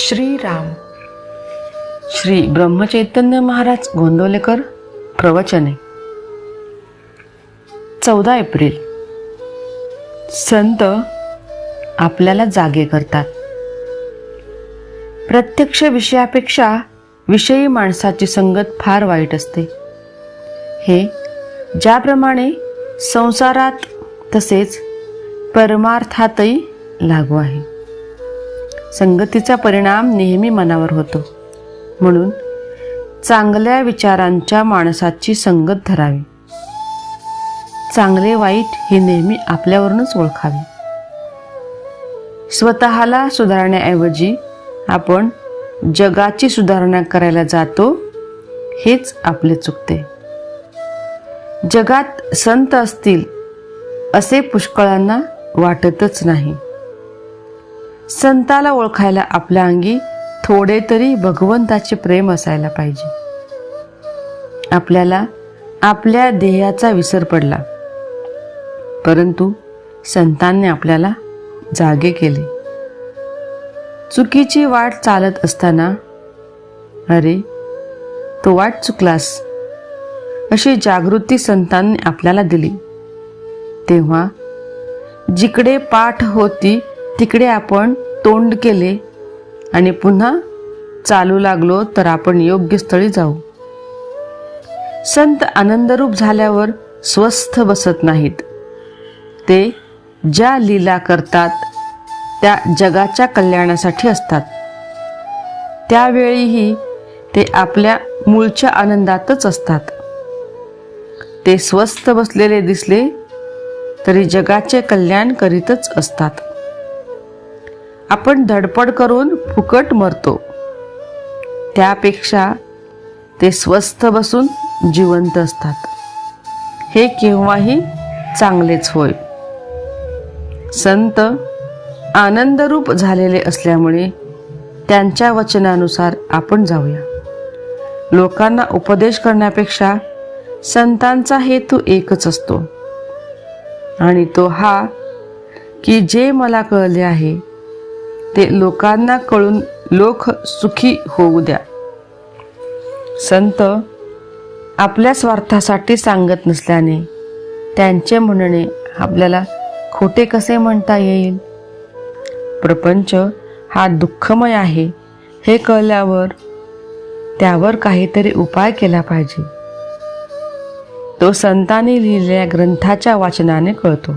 श्रीराम. श्री ब्रह्मचैतन्य महाराज गोंदवलेकर प्रवचने. चौदा एप्रिल. संत आपल्याला जागे करतात. प्रत्यक्ष विषयापेक्षा विषयी माणसाची संगत फार वाईट असते. हे ज्याप्रमाणे संसारात तसेच परमार्थातही लागू आहे. संगतीचा परिणाम नेहमी मनावर होतो. म्हणून चांगल्या विचारांच्या माणसाची संगत धरावी. चांगले वाईट हे नेहमी आपल्यावरूनच ओळखावे. स्वतःला सुधारण्याऐवजी आपण जगाची सुधारणा करायला जातो हेच आपले चुकते. जगात संत असतील असे पुष्कळांना वाटतच नाही. संताला ओळखायला आपल्या अंगी थोडे तरी भगवंताचे प्रेम असायला पाहिजे. आपल्याला आपल्या ध्येयाचा विसर पडला. परंतु संतांनी आपल्याला जागे केले. चुकीची वाट चालत असताना अरे तो वाट चुकलास अशी जागृती संतांनी आपल्याला दिली. तेव्हा जिकडे पाठ होती तिकडे आपण तोंड केले आणि पुन्हा चालू लागलो तर आपण योग्य स्थळी जाऊ. संत आनंदरूप झाल्यावर स्वस्थ बसत नाहीत. ते ज्या लीला करतात त्या जगाच्या कल्याणासाठी असतात. त्यावेळीही ते आपल्या मूळच्या आनंदातच असतात. ते स्वस्थ बसलेले दिसले तरी जगाचे कल्याण करीतच असतात. आपण धडपड करून फुकट मरतो. त्यापेक्षा ते स्वस्थ बसून जिवंत असतात. हे केव्हाही चांगलेच होय. संत आनंदरूप झालेले असल्यामुळे त्यांच्या वचनानुसार आपण जाऊया. लोकांना उपदेश करण्यापेक्षा संतांचा हेतू एकच असतो. आणि तो हा की जे मला कळले आहे ते लोकांना कळून लोक सुखी होऊ द्या. संत आपल्या स्वार्थासाठी सांगत नसल्याने त्यांचे म्हणणे आपल्याला खोटे कसे म्हणता येईल? प्रपंच हा दुःखमय आहे हे कळल्यावर त्यावर काहीतरी उपाय केला पाहिजे. तो संतांनी लिहिलेल्या ग्रंथाच्या वाचनाने कळतो.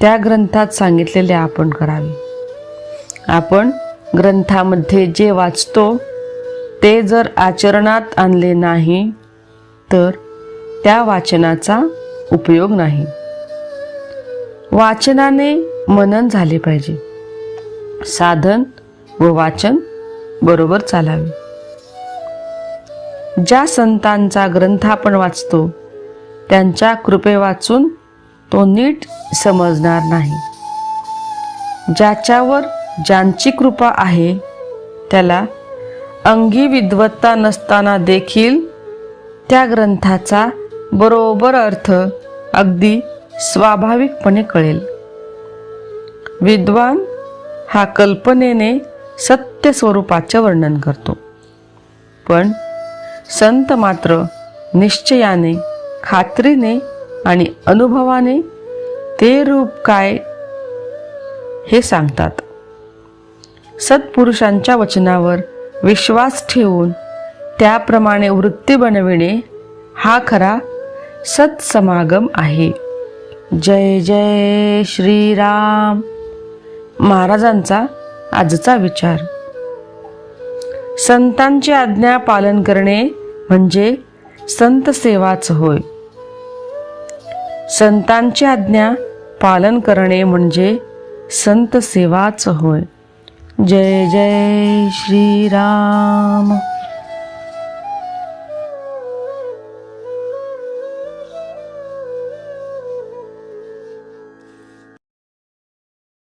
त्या ग्रंथात सांगितलेले आपण करावे. आपण ग्रंथामध्ये जे वाचतो ते जर आचरणात आणले नाही तर त्या वाचनाचा उपयोग नाही. वाचनाने मनन झाले पाहिजे. साधन व वाचन बरोबर चालावे. ज्या संतांचा ग्रंथ आपण वाचतो त्यांच्या कृपे वाचून तो नीट समजणार नाही. ज्याच्यावर ज्यांची कृपा आहे त्याला अंगी विद्वत्ता नसताना देखील त्या ग्रंथाचा बरोबर अर्थ अगदी स्वाभाविकपणे कळेल. विद्वान हा कल्पनेने सत्य स्वरूपाचे वर्णन करतो. पण संत मात्र निश्चयाने खात्रीने आणि अनुभवाने ते रूप काय हे सांगतात. सत्पुरुषांच्या वचनावर विश्वास ठेवून त्याप्रमाणे वृत्ती बनविणे हा खरा सत्समागम आहे. जय जय श्रीराम. महाराजांचा आजचा विचार. संतांची आज्ञा पालन करणे म्हणजे संत सेवाच होय. संतांची आज्ञा पालन करणे म्हणजे संत सेवाच होय. जय जय श्रीराम।